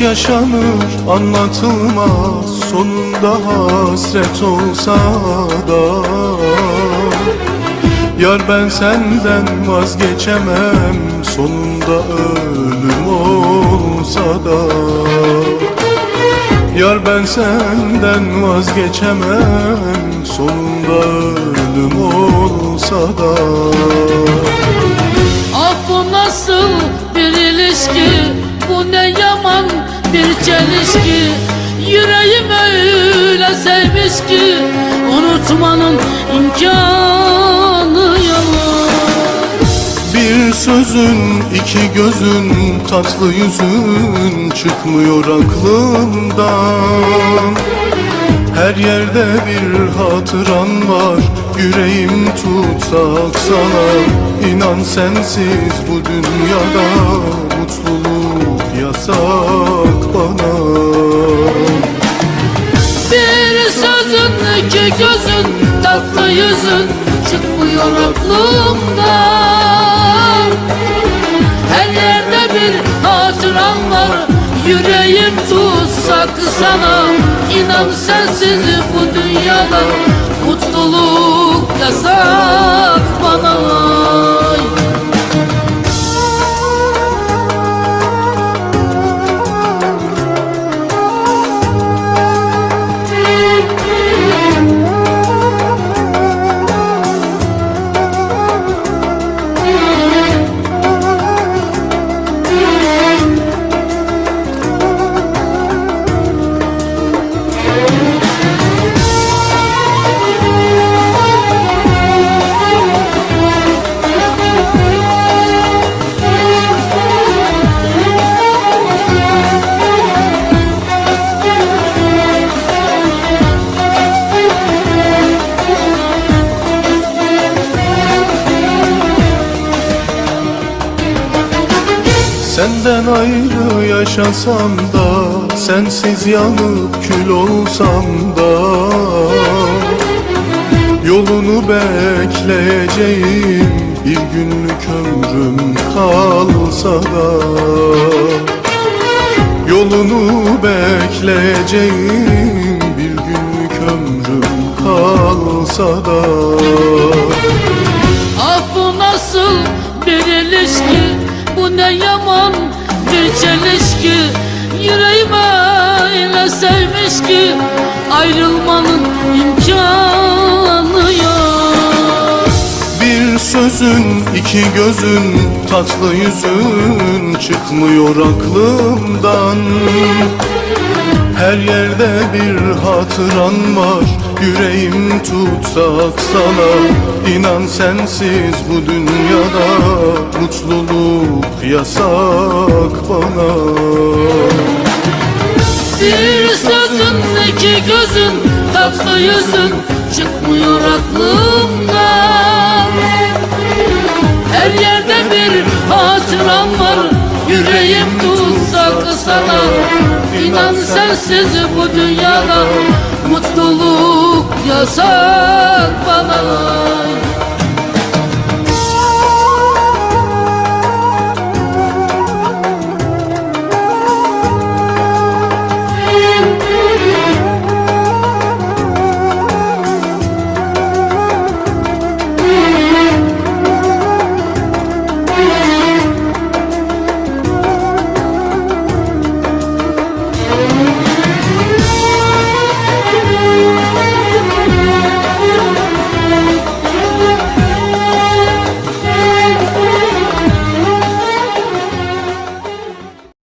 yaşanır anlatılmaz Sonunda hasret olsa da. Yar ben senden vazgeçemem Sonunda ölüm olsa da. Yar ben senden vazgeçemem Sonunda ölüm olsa da. Ah bu nasıl bir ilişki? Bu ne bir çelişki Yüreğim öyle sevmiş ki Unutmanın imkanı yok. Bir sözün, iki gözün, tatlı yüzün çıkmıyor aklımdan. Her yerde bir hatıran var, yüreğim tutsak sana İnan sensiz bu dünyada mutluluk yasak bana. Bir sözün iki gözün tatlı yüzün çıkmıyor aklımdan Her yerde bir hatıran var yüreğim tutsak sana. İnan sensiz bu dünyada mutluluk yasak bana Senden ayrı yaşasam da Sensiz yanıp kül olsam da. Yolunu bekleyeceğim Bir günlük ömrüm kalsa da. Yolunu bekleyeceğim Bir günlük ömrüm kalsa da. Ah bu nasıl bir ilişki Bu ne yaman bir çelişki? Yüreğime öyle sevmiş ki Ayrılmanın imkanı yok. Bir sözün, iki gözün, tatlı yüzün çıkmıyor aklımdan. Her yerde bir hatıran var, yüreğim tutsak sana İnan sensiz bu dünyada mutluluk yasak bana. Bir sözün iki gözün tatlı yüzün Çıkmıyor aklımdan Her yerde bir hatıram var Yüreğim tutsak sana. İnan sensiz bu dünyada Mutluluk yasak